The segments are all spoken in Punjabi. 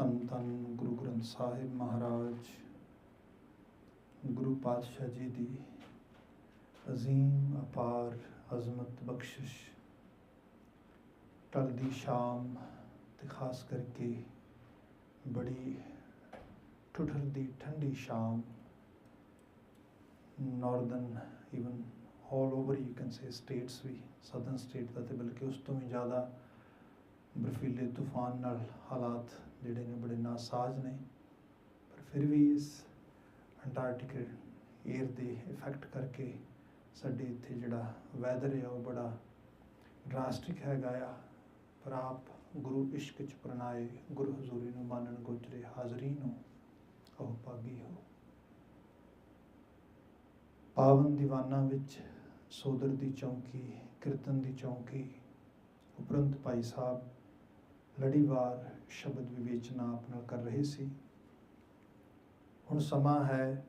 ਧੰਨ ਧੰਨ ਗੁਰੂ ਗ੍ਰੰਥ ਸਾਹਿਬ ਮਹਾਰਾਜ, ਗੁਰੂ ਪਾਤਸ਼ਾਹ ਜੀ ਦੀ ਅਜ਼ੀਮ ਅਪਾਰ ਅਜ਼ਮਤ ਬਖਸ਼ਿਸ਼। ਟਲਦੀ ਸ਼ਾਮ ਤੇ ਖਾਸ ਕਰਕੇ ਬੜੀ ਠੁਠਰਦੀ ਠੰਡੀ ਸ਼ਾਮ northern even all over you can say states we southern state ਦਾ ਤੇ ਬਲਕਿ ਉਸ ਤੋਂ ਵੀ ਜ਼ਿਆਦਾ ਬਰਫੀਲੇ ਤੂਫਾਨ ਨਾਲ ਹਾਲਾਤ ਜਿਹੜੇ ਨੇ ਬੜੇ ਨਾਸਾਜ਼ ਨੇ। ਪਰ ਫਿਰ ਵੀ ਇਸ ਅੰਟਾਰਕਟਿਕ ਏਅਰ ਦੇ ਇਫੈਕਟ ਕਰਕੇ ਸਾਡੇ ਇੱਥੇ ਜਿਹੜਾ ਵੈਦਰ ਹੈ ਉਹ ਬੜਾ ਡਰਾਸਟਿਕ ਹੈਗਾ ਆ। ਪਰ ਆਪ ਗੁਰੂ ਇਸ਼ਕ ਚ ਪ੍ਰਣਾਏ ਗੁਰੂ ਹਜ਼ੂਰੀ ਨੂੰ ਮੰਨਣ ਗੋਚਰੇ ਹਾਜ਼ਰੀ ਨੂੰ ਉਹ ਭਾਗੀ ਹੋ। ਪਾਵਨ ਦੀਵਾਨਾਂ ਵਿੱਚ ਸੋਦਰ ਦੀ ਚੌਂਕੀ, ਕੀਰਤਨ ਦੀ ਚੌਂਕੀ ਉਪਰੰਤ ਭਾਈ ਸਾਹਿਬ ਲੜੀਵਾਰ ਸ਼ਬਦ ਵਿਵੇਚਨਾ ਆਪਣਾ ਕਰ ਰਹੇ ਸੀ। ਹੁਣ ਸਮਾਂ ਹੈ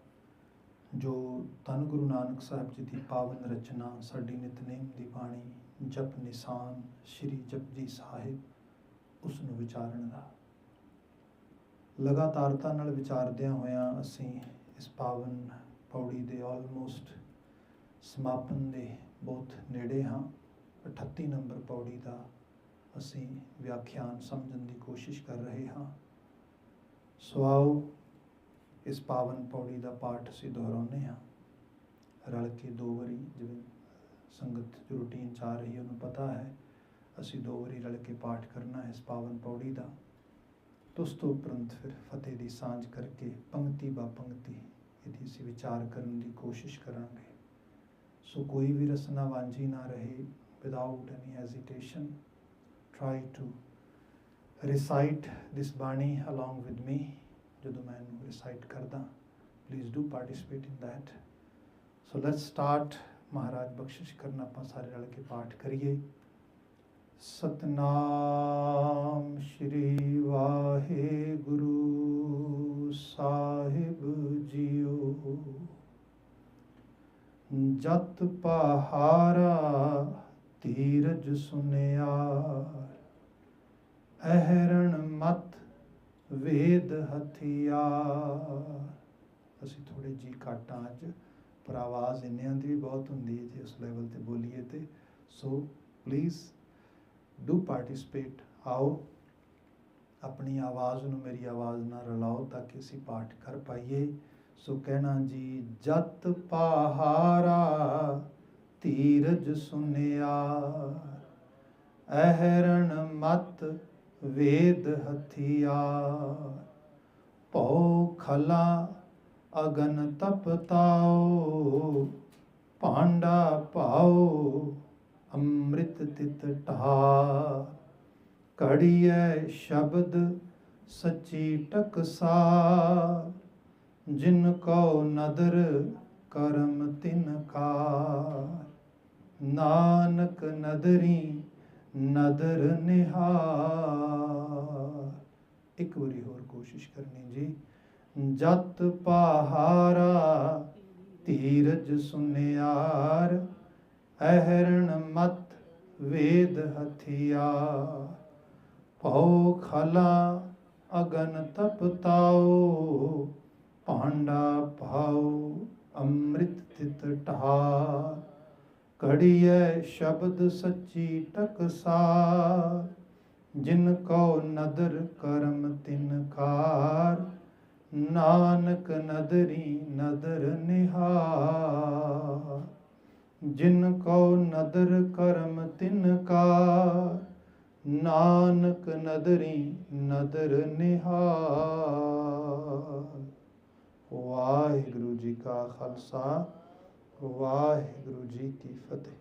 ਜੋ ਧੰਨ ਗੁਰੂ ਨਾਨਕ ਸਾਹਿਬ ਜੀ ਦੀ ਪਾਵਨ ਰਚਨਾ, ਸਾਡੀ ਨਿਤਨੇਮ ਦੀ ਬਾਣੀ, ਜਪ ਨਿਸ਼ਾਨ, ਸ਼੍ਰੀ ਜਪਜੀ ਸਾਹਿਬ, ਉਸ ਨੂੰ ਵਿਚਾਰਨ ਦਾ। ਲਗਾਤਾਰਤਾ ਨਾਲ ਵਿਚਾਰਦਿਆਂ ਹੋਇਆਂ ਅਸੀਂ ਇਸ ਪਾਵਨ ਪੌੜੀ ਦੇ ਆਲਮੋਸਟ ਸਮਾਪਨ ਦੇ ਬਹੁਤ ਨੇੜੇ ਹਾਂ। 38 ਨੰਬਰ ਪੌੜੀ ਦਾ ਅਸੀਂ ਵਿਆਖਿਆਨ ਸਮਝਣ ਦੀ ਕੋਸ਼ਿਸ਼ ਕਰ ਰਹੇ ਹਾਂ। ਸੋ ਆਓ ਇਸ ਪਾਵਨ ਪੌੜੀ ਦਾ ਪਾਠ ਅਸੀਂ ਦੁਹਰਾਉਂਦੇ ਹਾਂ। ਰਲ ਕੇ ਦੋ ਵਾਰੀ ਜਿਵੇਂ ਸੰਗਤ ਜੋ ਰੂਟੀਨ ਚ ਆ ਰਹੀ ਉਹਨੂੰ ਪਤਾ ਹੈ, ਅਸੀਂ ਦੋ ਵਾਰੀ ਰਲ ਕੇ ਪਾਠ ਕਰਨਾ ਹੈ ਇਸ ਪਾਵਨ ਪੌੜੀ ਦਾ। ਉਸ ਤੋਂ ਉਪਰੰਤ ਫਿਰ ਫਤਿਹ ਦੀ ਸਾਂਝ ਕਰਕੇ ਪੰਕਤੀ ਬਾ ਪੰਕਤੀ ਇਹਦੀ ਅਸੀਂ ਵਿਚਾਰ ਕਰਨ ਦੀ ਕੋਸ਼ਿਸ਼ ਕਰਾਂਗੇ। ਸੋ ਕੋਈ ਵੀ ਰਸਨਾ ਵਾਂਝੀ ਨਾ ਰਹੇ, without any hesitation try to recite this bani along with me ਜਦੋਂ ਮੈਂ ਇਹਨੂੰ recite ਕਰਦਾ please do participate in that so let's start ਮਹਾਰਾਜ ਬਖਸ਼ਿਸ਼ ਕਰਨ ਆਪਾਂ ਸਾਰੇ ਰਲ ਕੇ ਪਾਠ ਕਰੀਏ ਸਤਨਾਮ ਸ਼੍ਰੀ ਵਾਹਿਗੁਰੂ ਸਾਹਿਬ ਜੀਓ ਜਤ ਪਹਾਰਾ ਧੀਰਜ ਸੁਨਿਆਰ ਅਹਰਣ ਮਤ ਵੇਦ ਹਥਿਆਰ ਅਸੀਂ ਥੋੜੇ ਜੀ ਘੱਟ ਹਾਂ ਅੱਜ ਪਰ ਆਵਾਜ਼ ਇੰਨਿਆਂ ਦੀ ਵੀ ਬਹੁਤ ਹੁੰਦੀ ਹੈ ਜੇ ਉਸ ਲੈਵਲ ਤੇ ਬੋਲੀਏ ਤੇ। ਸੋ ਪਲੀਜ਼ ਡੂ ਪਾਰਟਿਸਿਪੇਟ ਆਓ, ਆਪਣੀ ਆਵਾਜ਼ ਨੂੰ, ਮੇਰੀ ਆਵਾਜ਼ ਨਾਲ ਰਲਾਓ ਤਾਂ ਕਿ ਅਸੀਂ ਪਾਠ ਕਰ ਪਾਈਏ। ਸੋ ਕਹਿਣਾ ਜੀ, ਜਤ ਪਹਾਰਾ, ਧੀਰਜ ਸੁਨਿਆਰ ਅਹਰਣ ਮਤ, ਵੇਦ ਹਥਿਆਰ ਭਉ ਖਲਾ ਅਗਨ ਤਪਤਾਓ ਭਾਂਡਾ ਪਾਓ ਅੰਮ੍ਰਿਤ ਤਿਤ ਢਾ। ਕੜੀਐ ਸ਼ਬਦ ਸੱਚੀ ਟਕਸਾ, ਜਿਨ ਕੋ ਨਦਰ ਕਰਮ ਤਿਨ ਕਾ। ਨਾਨਕ ਨਦਰੀ ਨਦਰ ਨਿਹਾਰ। ਇੱਕ ਵਾਰੀ ਹੋਰ। ਕੋਸ਼ਿਸ਼ ਕਰਨੀ ਜੀ। ਜਤ ਪਹਾਰਾ, ਧੀਰਜ ਸੁਨਿਆਰ, ਅਹਰਣ ਮਤ ਵੇਦ ਹਥਿਆਰ। ਭਉ ਖਲਾ ਅਗਨ ਤਪਤਾਓ ਭਾਂਡਾ ਭਾਉ ਅੰਮ੍ਰਿਤ ਤਿਤ ਢਾ ਕੜੀਐ ਸ਼ਬਦ ਸੱਚੀ ਟਕਸਾ ਜਿਨ ਕੋ ਨਦਰ ਕਰਮ ਤਿਨ ਕਾਰ ਨਾਨਕ ਨਦਰੀ ਨਦਰ ਨਿਹਾਰ। ਜਿਨ ਕੋ ਨਦਰ ਕਰਮ ਤਿਨ ਕਾ ਨਾਨਕ ਨਦਰੀ ਨਦਰ ਨਿਹਾਰ। ਵਾਹਿਗੁਰੂ ਜੀ ਕਾ ਖਾਲਸਾ, ਵਾਹਿਗੁਰੂ ਜੀ ਕੀ ਫਤਿਹ।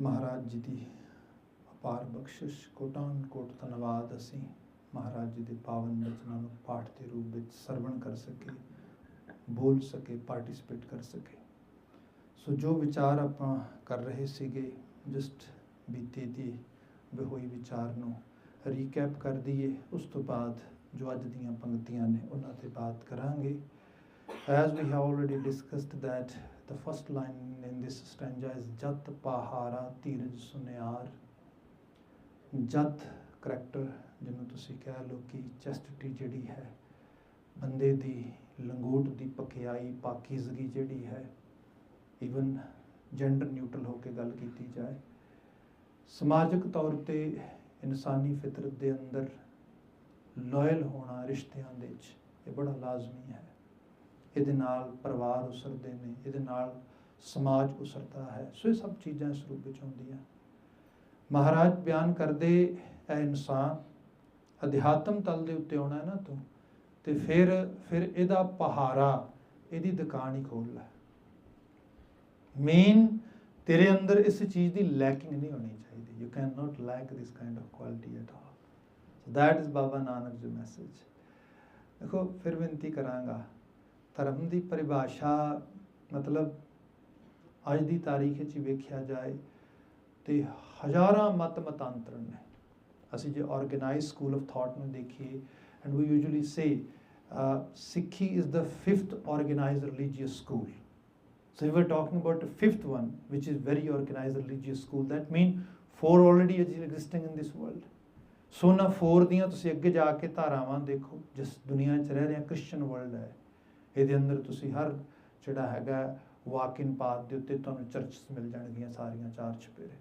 ਮਹਾਰਾਜ ਜੀ ਦੀ ਅਪਾਰ ਬਖਸ਼ਿਸ਼ ਕੋਟਾਨ ਕੋਟ ਧੰਨਵਾਦ ਅਸੀਂ ਮਹਾਰਾਜ ਜੀ ਦੇ ਪਾਵਨ ਬਚਨਾਂ ਨੂੰ ਪਾਠ ਦੇ ਰੂਪ ਵਿੱਚ ਸਰਵਣ ਕਰ ਸਕੇ ਬੋਲ ਸਕੇ ਪਾਰਟਿਸਿਪੇਟ ਕਰ ਸਕੇ ਸੋ ਜੋ ਵਿਚਾਰ ਆਪਾਂ ਕਰ ਰਹੇ ਸੀਗੇ ਜਸਟ ਬੀਤੇ ਦੀ ਹੋਈ ਵਿਚਾਰ ਨੂੰ ਰੀਕੈਪ ਕਰ ਦਈਏ, ਉਸ ਤੋਂ ਬਾਅਦ ਜੋ ਅੱਜ ਦੀਆਂ ਪੰਕਤੀਆਂ ਨੇ ਉਹਨਾਂ ਤੇ ਬਾਤ ਕਰਾਂਗੇ। As we have already discussed that the first line in this stanza is jat pahara ਧੀਰਜ ਸੁਨਿਆਰ ਜਤ ਕਰੈਕਟਰ, ਜਿਹਨੂੰ ਤੁਸੀਂ ਕਹਿ ਲਓ ਕਿ ਚੈਸਟਿਟੀ ਜਿਹੜੀ ਹੈ, ਬੰਦੇ ਦੀ ਲੰਗੋਟ ਦੀ ਪਕਿਆਈ, ਪਾਕੀਜ਼ਗੀ ਜਿਹੜੀ ਹੈ ਇਵਨ ਜੈਂਡਰ ਨਿਊਟਰਲ ਹੋ ਕੇ ਗੱਲ ਕੀਤੀ ਜਾਏ, ਸਮਾਜਿਕ ਤੌਰ ਤੇ ਇਨਸਾਨੀ ਫਿਤਰਤ ਦੇ ਅੰਦਰ ਲਾਇਲ ਹੋਣਾ ਰਿਸ਼ਤਿਆਂ ਦੇ ਵਿੱਚ ਇਹ ਬੜਾ ਲਾਜ਼ਮੀ ਹੈ। ਇਹਦੇ ਨਾਲ ਪਰਿਵਾਰ ਉਸਰਦੇ ਨੇ, ਇਹਦੇ ਨਾਲ ਸਮਾਜ ਉਸਰਦਾ ਹੈ। ਸੋ ਇਹ ਸਭ ਚੀਜ਼ਾਂ ਇਸ ਰੂਪ ਵਿੱਚ ਹੁੰਦੀਆਂ। ਮਹਾਰਾਜ ਬਿਆਨ ਕਰਦੇ ਇਹ ਇਨਸਾਨ, ਅਧਿਆਤਮ ਤਲ ਦੇ ਉੱਤੇ ਆਉਣਾ ਨਾ ਤੂੰ, ਤੇ ਫਿਰ ਫਿਰ ਇਹਦਾ ਪਹਾਰਾ ਇਹਦੀ ਦੁਕਾਨ ਹੀ ਖੋਲ ਲੈ। ਮੇਨ ਤੇਰੇ ਅੰਦਰ ਇਸ ਚੀਜ਼ ਦੀ ਲੈਕਿੰਗ ਨਹੀਂ ਹੋਣੀ ਚਾਹੀਦੀ। You can not lack this kind of quality at all so that is Baba Nanak ji message ਦੇਖੋ, ਫਿਰ ਬੇਨਤੀ ਕਰਾਂਗਾ, ਧਰਮ ਦੀ ਪਰਿਭਾਸ਼ਾ ਮਤਲਬ ਅੱਜ ਦੀ ਤਾਰੀਖ ਵਿੱਚ ਵੇਖਿਆ ਜਾਏ ਤੇ ਹਜ਼ਾਰਾਂ ਮਤ ਮਤਾਂਤਰਣ ਨੇ ਅਸੀਂ ਜੇ ਆਰਗੇਨਾਈਜ਼ ਸਕੂਲ ਆਫ ਥਾਟ ਨੂੰ ਦੇਖੀਏ and we usually say Sikhi is the fifth organised religious school So if we're talking about the fifth one, which is very organized religious school, that means four already existing in this world. So ਨਾ ਫੋਰ ਦੀਆਂ ਤੁਸੀਂ ਅੱਗੇ ਜਾ ਕੇ ਧਾਰਾਵਾਂ ਦੇਖੋ ਜਿਸ ਦੁਨੀਆ 'ਚ ਰਹਿ ਰਿਹਾ ਕ੍ਰਿਸਚੀਅਨ ਵਰਲਡ ਹੈ ਇਹਦੇ ਅੰਦਰ ਤੁਸੀਂ ਹਰ ਜਿਹੜਾ ਹੈਗਾ ਵਾਕ ਇਨ ਪਾਥ ਦੇ ਉੱਤੇ ਤੁਹਾਨੂੰ ਚਰਚਸ ਮਿਲ ਜਾਣਗੀਆਂ ਸਾਰੀਆਂ ਚਾਰ ਚਪੇਰੇ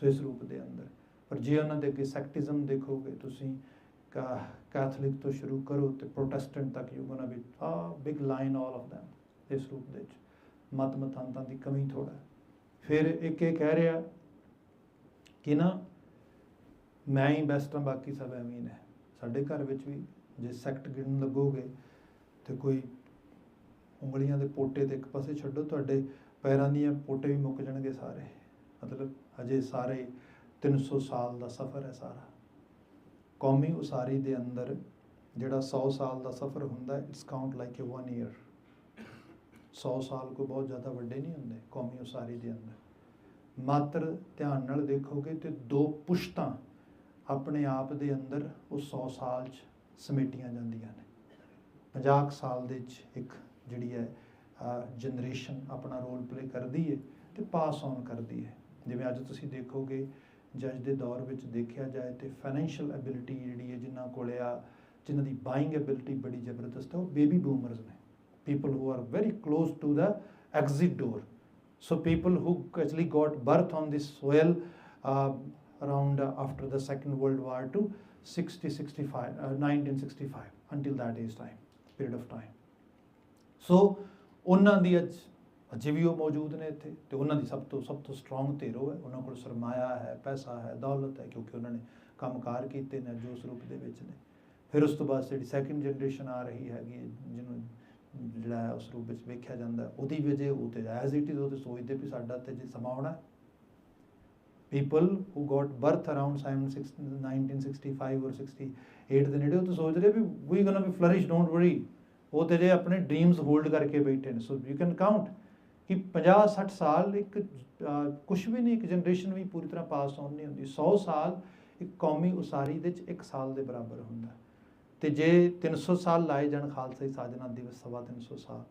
ਸੋ ਇਸ ਰੂਪ ਦੇ ਅੰਦਰ। ਪਰ ਜੇ ਉਹਨਾਂ ਦੇ ਅੱਗੇ ਸੈਕਟਿਜ਼ਮ ਦੇਖੋਗੇ, ਤੁਸੀਂ ਕੈਥੋਲਿਕ ਤੋਂ ਸ਼ੁਰੂ ਕਰੋ ਤੇ ਪ੍ਰੋਟੈਸਟੈਂਟ ਤੱਕ you gonna be a, big line all of them ਇਸ ਰੂਪ ਦੇ ਵਿੱਚ। ਮਤ ਮਤਾਂਤਾਂ ਦੀ ਕਮੀ ਥੋੜਾ ਫਿਰ ਇੱਕ ਇਹ ਕਹਿ ਰਿਹਾ ਕਿ ਨਾ, ਮੈਂ ਹੀ ਬੈਸਟ ਹਾਂ, ਬਾਕੀ ਸਭ ਐਵੇਂ ਨੇ। ਸਾਡੇ ਘਰ ਵਿੱਚ ਵੀ ਜੇ ਸੈਕਟ ਗਿਣਨ ਲੱਗੋਗੇ ਤੇ ਕੋਈ ਉਂਗਲੀਆਂ ਦੇ ਪੋਟੇ ਤੇ ਇੱਕ ਪਾਸੇ ਛੱਡੋ, ਤੁਹਾਡੇ ਪੈਰਾਂ ਦੀਆਂ ਪੋਟੇ ਵੀ ਮੁੱਕ ਜਾਣਗੇ ਸਾਰੇ। ਮਤਲਬ ਅਜੇ ਸਾਰੇ 300 ਸਾਲ ਦਾ ਸਫ਼ਰ ਹੈ ਸਾਰਾ। ਕੌਮੀ ਉਸਾਰੀ ਦੇ ਅੰਦਰ ਜਿਹੜਾ 100 ਸਾਲ ਦਾ ਸਫ਼ਰ ਹੁੰਦਾ it's count like a 1 year 100 ਸਾਲ ਕੋ ਬਹੁਤ ਜ਼ਿਆਦਾ ਵੱਡੇ ਨਹੀਂ ਹੁੰਦੇ ਕੌਮੀ ਉਸਾਰੀ ਦੇ ਅੰਦਰ। ਮਾਤਰ ਧਿਆਨ ਨਾਲ ਦੇਖੋਗੇ ਤੇ ਦੋ ਪੁਸ਼ਤਾਂ ਆਪਣੇ ਆਪ ਦੇ ਅੰਦਰ ਉਹ 100 ਸਾਲ ਚ ਸਮੇਟੀਆਂ ਜਾਂਦੀਆਂ ਨੇ। 50 ਕੁ ਸਾਲ ਦੇ ਚ ਇੱਕ ਜਿਹੜੀ ਹੈ ਜਨਰੇਸ਼ਨ ਆਪਣਾ ਰੋਲ ਪਲੇ ਕਰਦੀ ਹੈ ਤੇ ਪਾਸ ਔਨ ਕਰਦੀ ਹੈ। ਜਿਵੇਂ ਅੱਜ ਤੁਸੀਂ ਦੇਖੋਗੇ ਜੱਜ ਦੇ ਦੌਰ ਵਿੱਚ ਦੇਖਿਆ ਜਾਏ ਤੇ ਫਾਈਨੈਂਸ਼ੀਅਲ ਐਬਿਲਿਟੀ ਜਿਹੜੀ ਹੈ ਜਿਨ੍ਹਾਂ ਕੋਲੇ ਆ ਜਿਨ੍ਹਾਂ ਦੀ ਬਾਇੰਗ ਐਬਿਲਿਟੀ ਬੜੀ ਜ਼ਬਰਦਸਤ ਹੈ ਉਹ ਬੇਬੀ ਬੂਮਰਸ ਨੇ people who are very close to the exit door so people who actually got birth on this soil uh, around uh, after the second world war to 60 65 uh, 1965 until that age time period of time ਸੋ ਉਹਨਾਂ ਦੀ ਅੱਜ ਅਜੇ ਵੀ ਉਹ ਮੌਜੂਦ ਨੇ ਇੱਥੇ ਤੇ ਉਹਨਾਂ ਦੀ ਸਭ ਤੋਂ ਸਭ ਤੋਂ ਸਟਰੋਂਗ ਧਿਰੋ ਹੈ। ਉਹਨਾਂ ਕੋਲ ਸਰਮਾਇਆ ਹੈ, ਪੈਸਾ ਹੈ, ਦੌਲਤ ਹੈ ਕਿਉਂਕਿ ਉਹਨਾਂ ਨੇ ਕੰਮਕਾਰ ਕੀਤੇ ਨੇ ਜੋ ਉਸ ਰੂਪ ਦੇ ਵਿੱਚ ਨੇ। ਫਿਰ ਉਸ ਤੋਂ ਬਾਅਦ ਜਿਹੜੀ ਸੈਕੰਡ ਜਨਰੇਸ਼ਨ ਆ ਰਹੀ ਹੈਗੀ ਜਿਹਨੂੰ ਜਿਹੜਾ ਹੈ ਉਸ ਰੂਪ ਵਿੱਚ ਵੇਖਿਆ ਜਾਂਦਾ ਉਹਦੀ ਵਜ੍ਹਾ ਉਹ ਤੇ ਐਜ਼ ਇਟ ਇਜ਼ ਉਹ ਤੇ ਸੋਚਦੇ ਵੀ ਸਾਡਾ ਤੇ ਜੇ ਸਮਾਂ ਆਉਣਾ people who got birth around 1965 ਔਰ 68 ਦੇ ਨੇੜੇ, ਉਹ ਤਾਂ ਸੋਚ ਰਹੇ ਵੀ we gonna be flourish don't worry ਉਹ ਤੇ ਜੇ ਆਪਣੇ ਡ੍ਰੀਮਸ ਹੋਲਡ ਕਰਕੇ ਬੈਠੇ ਨੇ। ਸੋ ਯੂ ਕੈਨ ਕਾਊਂਟ ਕਿ 50 60 ਸਾਲ ਇੱਕ ਕੁਝ ਵੀ ਨਹੀਂ, ਇੱਕ ਜਨਰੇਸ਼ਨ ਵੀ ਪੂਰੀ ਤਰ੍ਹਾਂ ਪਾਸ ਆਨ ਨਹੀਂ ਹੁੰਦੀ। 100 ਸਾਲ ਇੱਕ ਕੌਮੀ ਉਸਾਰੀ ਦੇ ਵਿੱਚ ਇੱਕ ਸਾਲ ਦੇ ਬਰਾਬਰ ਹੁੰਦਾ ਤੇ ਜੇ 300 ਸਾਲ ਲਾਏ ਜਾਣ ਖਾਲਸਾ ਸਾਜਨਾ ਦਿਵਸ ਸਵਾ 300 ਸਾਲ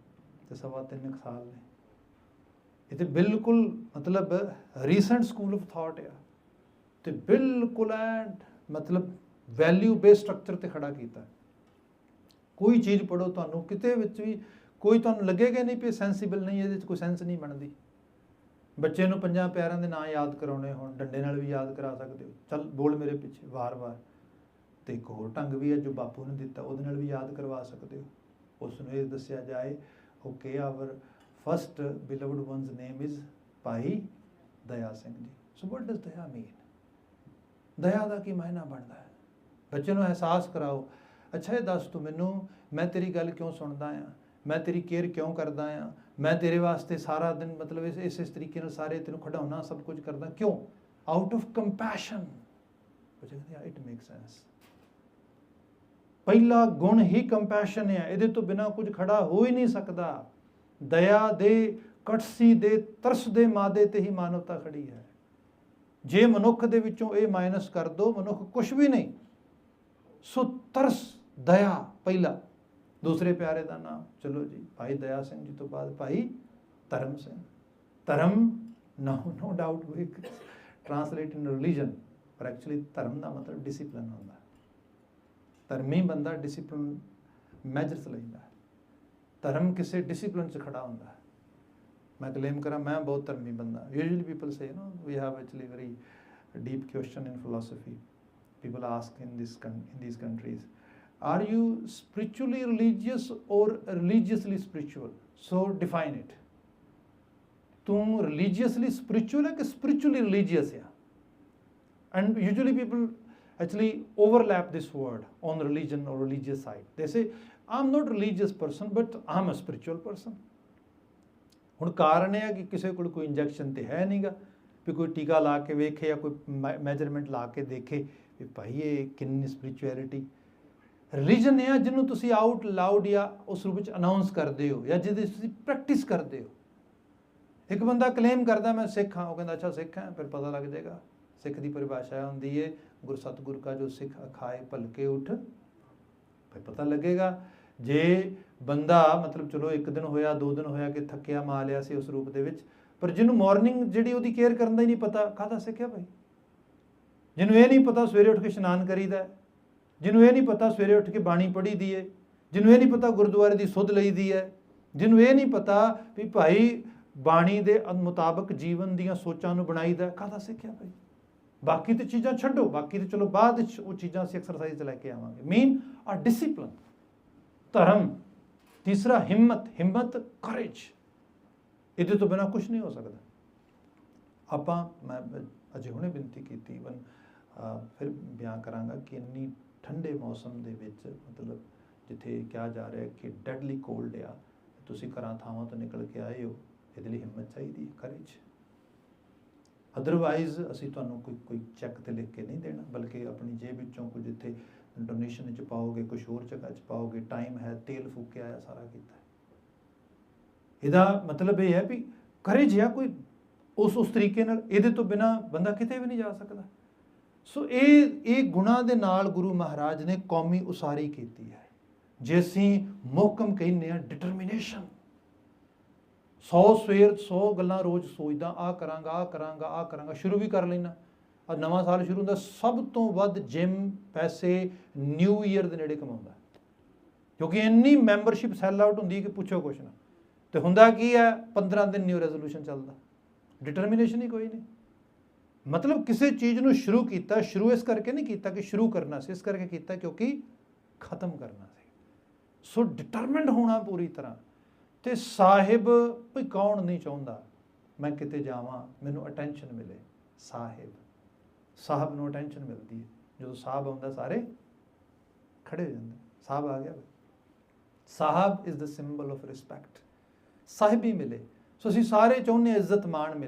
ਤੇ ਸਵਾ ਤਿੰਨ ਕੁ ਸਾਲ ਨੇ। ਇਹ ਤੇ ਬਿਲਕੁਲ ਮਤਲਬ ਰੀਸੈਂਟ ਸਕੂਲ ਆਫ ਥਾਟ ਆ। ਤੇ ਬਿਲਕੁਲ ਐਂਡ ਮਤਲਬ ਵੈਲਿਊ ਬੇਸ ਸਟਰਕਚਰ ਤੇ ਖੜਾ ਕੀਤਾ। ਕੋਈ ਚੀਜ਼ ਪੜੋ ਤੁਹਾਨੂੰ ਕਿਤੇ ਵਿੱਚ ਵੀ ਕੋਈ ਤੁਹਾਨੂੰ ਲੱਗੇਗਾ ਨਹੀਂ ਵੀ ਸੈਂਸੀਬਲ ਨਹੀਂ, ਇਹਦੇ ਵਿੱਚ ਕੋਈ ਸੈਂਸ ਨਹੀਂ ਬਣਦੀ। ਬੱਚੇ ਨੂੰ ਪੰਜਾਂ ਪਿਆਰਾਂ ਦੇ ਨਾਂ ਯਾਦ ਕਰਾਉਣੇ ਹੋਣ, ਡੰਡੇ ਨਾਲ ਵੀ ਯਾਦ ਕਰਾ ਸਕਦੇ ਹੋ। ਚੱਲ ਬੋਲ ਮੇਰੇ ਪਿੱਛੇ, ਵਾਰ-ਵਾਰ। ਤੇ ਇੱਕ ਹੋਰ ਢੰਗ ਵੀ ਹੈ ਜੋ ਬਾਪੂ ਨੇ ਦਿੱਤਾ, ਉਹਦੇ ਨਾਲ ਵੀ ਯਾਦ ਕਰਵਾ ਸਕਦੇ ਹੋ। ਉਸ ਨੂੰ ਇਹ ਦੱਸਿਆ ਜਾਏ okay our first beloved one's name is Bhai Daya Singh ਜੀ। ਸੋ ਵਾਟ ਡਸ ਦਇਆ ਮੀਨ ਦਇਆ ਦਾ ਕੀ ਮਾਇਨਾ ਬਣਦਾ ਹੈ? ਬੱਚੇ ਨੂੰ ਅਹਿਸਾਸ ਕਰਾਓ, ਅੱਛਾ, ਇਹ ਦੱਸ ਤੂੰ ਮੈਨੂੰ, ਮੈਂ ਤੇਰੀ ਗੱਲ ਕਿਉਂ ਸੁਣਦਾ ਆ? ਮੈਂ ਤੇਰੀ ਕੇਅਰ ਕਿਉਂ ਕਰਦਾ ਆ? ਮੈਂ ਤੇਰੇ ਵਾਸਤੇ ਸਾਰਾ ਦਿਨ ਮਤਲਬ ਇਸ ਇਸ ਇਸ ਤਰੀਕੇ ਨਾਲ ਸਾਰੇ ਤੈਨੂੰ ਖਿਡਾਉਣਾ ਸਭ ਕੁਝ ਕਰਦਾ ਕਿਉਂ? ਆਊਟ ਆਫ ਕੰਪੈਸ਼ਨ ਬੱਚੇ ਕਹਿੰਦੇ ਇਟ ਮੇਕ ਸੈਂਸ ਪਹਿਲਾ ਗੁਣ ਹੀ ਕੰਪੈਸ਼ਨ ਹੈ ਇਹਦੇ ਤੋਂ ਬਿਨਾ ਕੁਝ ਖੜਾ ਹੋ ਹੀ ਨਹੀਂ ਸਕਦਾ। ਦਇਆ ਦੇ, ਕਟਸੀ ਦੇ, ਤਰਸ ਦੇ ਮਾਦੇ ਤੇ ਹੀ ਮਾਨਵਤਾ ਖੜੀ ਹੈ। ਜੇ ਮਨੁੱਖ ਦੇ ਵਿੱਚੋਂ ਇਹ ਮਾਈਨਸ ਕਰ ਦੋ, ਮਨੁੱਖ ਕੁਝ ਵੀ ਨਹੀਂ। ਸੋ ਤਰਸ, ਦਇਆ, ਪਹਿਲਾ। ਦੂਸਰੇ ਪਿਆਰੇ ਦਾ ਨਾਮ। ਚਲੋ ਜੀ, ਭਾਈ ਦਇਆ ਸਿੰਘ ਜੀ ਤੋਂ ਬਾਅਦ ਭਾਈ ਧਰਮ ਸਿੰਘ। ਧਰਮ, no no doubt we translate in religion ਪਰ ਐਕਚੁਅਲੀ ਧਰਮ ਦਾ ਮਤਲਬ ਡਿਸਪਲਿਨ ਹੁੰਦਾ। ਹੈ ਧਰਮੀ ਬੰਦਾ ਡਿਸਪਲਿਨ ਮੈਜਰਸ ਲੈਂਦਾ ਹੈ। ਧਰਮ ਕਿਸੇ ਡਿਸਪਲਿਨ 'ਚ ਖੜਾ ਹੁੰਦਾ ਹੈ। ਮੈਂ ਕਲੇਮ ਕਰਾਂ, ਮੈਂ ਬਹੁਤ ਧਰਮੀ ਬੰਦਾ usually people say no we have actually very deep question in philosophy. People ask in this in these countries are you spiritually religious or religiously spiritual so define it ਤੂੰ religiously spiritual ਹੈ ਕਿ spiritually religious ਹੈ and usually people actually overlap this word on religion or religious side they say i'm not religious person but i'm a spiritual person ਹੁਣ ਕਾਰਨ ਇਹ ਹੈ ਕਿ ਕਿਸੇ ਕੋਲ ਕੋਈ ਇੰਜੈਕਸ਼ਨ ਤੇ ਹੈ ਨਹੀਂਗਾ ਵੀ ਕੋਈ ਟੀਕਾ ਲਾ ਕੇ ਵੇਖੇ ਜਾਂ ਕੋਈ ਮੈਜਰਮੈਂਟ ਲਾ ਕੇ ਦੇਖੇ ਵੀ ਭਾਈ ਇਹ ਕਿੰਨੀ ਸਪਿਰਚੁਅਲਿਟੀ ਰੀਜਨ ਇਹ ਆ ਜਿਹਨੂੰ ਤੁਸੀਂ ਆਊਟ ਲਾਊਡ ਜਾਂ ਉਸ ਰੂਪ ਵਿੱਚ ਅਨਾਉਂਸ ਕਰਦੇ ਹੋ ਜਾਂ ਜਿਹਦੀ ਤੁਸੀਂ ਪ੍ਰੈਕਟਿਸ ਕਰਦੇ ਹੋ। ਇੱਕ ਬੰਦਾ ਕਲੇਮ ਕਰਦਾ ਮੈਂ ਸਿੱਖ ਹਾਂ, ਉਹ ਕਹਿੰਦਾ, ਅੱਛਾ, ਸਿੱਖ ਹਾਂ, ਫਿਰ ਪਤਾ ਲੱਗ ਜਾਏਗਾ। ਸਿੱਖ ਦੀ ਪਰਿਭਾਸ਼ਾ ਹੁੰਦੀ ਹੈ ਗੁਰ ਸਤਗੁਰ ਕਾ ਜੋ ਸਿੱਖ ਅਖਾਏ ਭਲਕੇ ਉਠ, ਫਿਰ ਪਤਾ ਲੱਗੇਗਾ। ਜੇ ਬੰਦਾ, ਮਤਲਬ ਚਲੋ ਇੱਕ ਦਿਨ ਹੋਇਆ, ਦੋ ਦਿਨ ਹੋਇਆ ਕਿ ਥੱਕਿਆ ਮਾ ਲਿਆ ਸੀ ਉਸ ਰੂਪ ਦੇ ਵਿੱਚ, ਪਰ ਜਿਹਨੂੰ ਮਾਰਨਿੰਗ ਜਿਹੜੀ ਉਹਦੀ ਕੇਅਰ ਕਰਨ ਦਾ ਹੀ ਨਹੀਂ ਪਤਾ, ਕਾਹਦਾ ਸਿੱਖਿਆ ਭਾਈ ਜਿਹਨੂੰ ਇਹ ਨਹੀਂ ਪਤਾ, ਸਵੇਰੇ ਉੱਠ ਕੇ ਇਸ਼ਨਾਨ ਕਰੀਦਾ ਜਿਹਨੂੰ ਇਹ ਨਹੀਂ ਪਤਾ ਸਵੇਰੇ ਉੱਠ ਕੇ ਬਾਣੀ ਪੜ੍ਹੀ ਦੀ ਹੈ ਜਿਹਨੂੰ ਇਹ ਨਹੀਂ ਪਤਾ ਗੁਰਦੁਆਰੇ ਦੀ ਸੁਧ ਲਈ ਦੀ ਹੈ ਜਿਹਨੂੰ ਇਹ ਨਹੀਂ ਪਤਾ ਵੀ ਭਾਈ ਬਾਣੀ ਦੇ ਮੁਤਾਬਕ ਜੀਵਨ ਦੀਆਂ ਸੋਚਾਂ ਨੂੰ ਬਣਾਈਦਾ ਹੈ, ਕਾਹਦਾ ਸਿੱਖਿਆ ਭਾਈ? ਬਾਕੀ ਤੇ ਚੀਜ਼ਾਂ ਛੱਡੋ ਬਾਕੀ ਤੇ ਚਲੋ ਬਾਅਦ ਵਿੱਚ ਉਹ ਚੀਜ਼ਾਂ ਅਸੀਂ ਐਕਸਰਸਾਈਜ਼ ਚ ਲੈ ਕੇ ਆਵਾਂਗੇ। ਮੇਨ ਆ ਡਿਸਪਲਿਨ ਧਰਮ ਤੀਸਰਾ ਹਿੰਮਤ ਹਿੰਮਤ ਕਰੇਜ ਇਹਦੇ ਤੋਂ ਬਿਨਾ ਕੁਝ ਨਹੀਂ ਹੋ ਸਕਦਾ। ਆਪਾਂ ਮੈਂ ਅਜੇ ਹੁਣੇ ਬੇਨਤੀ ਕੀਤੀ ਇਵਨ ਫਿਰ ਬਿਆਨ ਕਰਾਂਗਾ ਕਿ ਇੰਨੀ ਠੰਡੇ ਮੌਸਮ ਦੇ ਵਿੱਚ ਮਤਲਬ ਜਿੱਥੇ ਕਿਹਾ ਜਾ ਰਿਹਾ ਕਿ ਡੈਡਲੀ ਕੋਲਡ ਆ, ਤੁਸੀਂ ਘਰਾਂ ਥਾਵਾਂ ਤੋਂ ਨਿਕਲ ਕੇ ਆਏ ਹੋ, ਇਹਦੇ ਲਈ ਹਿੰਮਤ ਚਾਹੀਦੀ ਹੈ ਕਰੇਜ ਅਦਰਵਾਈਜ਼ ਅਸੀਂ ਤੁਹਾਨੂੰ ਕੋਈ ਕੋਈ ਚੈੱਕ ਤੇ ਲਿਖ ਕੇ ਨਹੀਂ ਦੇਣਾ, ਬਲਕਿ ਆਪਣੀ ਜੇਬ ਵਿੱਚੋਂ ਕੁਝ ਇੱਥੇ ਡੋਨੇਸ਼ਨ 'ਚ ਪਾਓਗੇ ਕੁਝ ਹੋਰ ਜਗ੍ਹਾ 'ਚ ਪਾਓਗੇ ਟਾਈਮ ਹੈ, ਤੇਲ ਫੂਕਿਆ ਆ ਸਾਰਾ ਕੀਤਾ। ਇਹਦਾ ਮਤਲਬ ਇਹ ਹੈ ਵੀ ਕਰੇਜ ਆ ਕੋਈ ਉਸ ਉਸ ਤਰੀਕੇ ਨਾਲ, ਇਹਦੇ ਤੋਂ ਬਿਨਾ ਬੰਦਾ ਕਿਤੇ ਵੀ ਨਹੀਂ ਜਾ ਸਕਦਾ। ਸੋ ਇਹ ਇਹ ਗੁਣਾ ਦੇ ਨਾਲ ਗੁਰੂ ਮਹਾਰਾਜ ਨੇ ਕੌਮੀ ਉਸਾਰੀ ਕੀਤੀ ਹੈ। ਜੇ ਅਸੀਂ ਮੁਹਕਮ ਕਹਿੰਦੇ ਆ ਡਿਟਰਮੀਨੇਸ਼ਨ 100 ਸਵੇਰ 100 ਗੱਲਾਂ ਰੋਜ਼ ਸੋਚਦਾ ਆ ਕਰਾਂਗਾ ਆ ਕਰਾਂਗਾ ਆ ਕਰਾਂਗਾ, ਸ਼ੁਰੂ ਵੀ ਕਰ ਲੈਣਾ ਆ ਨਵਾਂ ਸਾਲ ਸ਼ੁਰੂ ਹੁੰਦਾ, ਸਭ ਤੋਂ ਵੱਧ ਜਿਮ ਪੈਸੇ ਨਿਊ ਈਅਰ ਦੇ ਨੇੜੇ ਕਮਾਉਂਦਾ। ਕਿਉਂਕਿ ਇੰਨੀ ਮੈਂਬਰਸ਼ਿਪ ਸੈੱਲ ਆਊਟ ਹੁੰਦੀ ਕਿ ਪੁੱਛੋ ਕੁਛ ਨਾ। ਤੇ ਹੁੰਦਾ ਕੀ ਹੈ 15 ਦਿਨ ਨਿਊ ਰੈਜ਼ੋਲੂਸ਼ਨ ਚੱਲਦਾ। ਡਿਟਰਮੀਨੇਸ਼ਨ ਹੀ ਕੋਈ ਨਹੀਂ। ਮਤਲਬ ਕਿਸੇ ਚੀਜ਼ ਨੂੰ ਸ਼ੁਰੂ ਕੀਤਾ, ਸ਼ੁਰੂ ਇਸ ਕਰਕੇ ਨਹੀਂ ਕੀਤਾ ਕਿ ਸ਼ੁਰੂ ਕਰਨਾ ਸੀ, ਇਸ ਕਰਕੇ ਕੀਤਾ ਕਿਉਂਕਿ ਖਤਮ ਕਰਨਾ ਸੀ। ਸੋ ਡਿਟਰਮਿੰਡ ਹੋਣਾ ਪੂਰੀ ਤਰ੍ਹਾਂ। ਤੇ ਸਾਹਿਬ ਕੋਈ ਕੌਣ ਨਹੀਂ ਚਾਹੁੰਦਾ, ਮੈਂ ਕਿਤੇ ਜਾਵਾਂ, ਮੈਨੂੰ ਅਟੈਂਸ਼ਨ ਮਿਲੇ। ਸਾਹਿਬ। ਸਾਹਿਬ ਨੂੰ ਅਟੈਂਸ਼ਨ ਮਿਲਦੀ ਹੈ। ਜਦੋਂ ਸਾਹਿਬ ਆਉਂਦਾ, ਸਾਰੇ ਖੜੇ ਹੋ ਜਾਂਦੇ। ਸਾਹਿਬ ਆ ਗਿਆ। Sahib is the symbol of respect ਸਾਹਿਬ ਹੀ ਮਿਲੇ। ਸੋ ਅਸੀਂ ਸਾਰੇ ਚਾਹੁੰਦੇ ਹਾਂ ਇੱਜ਼ਤ ਮਾਣ ਮਿਲੇ।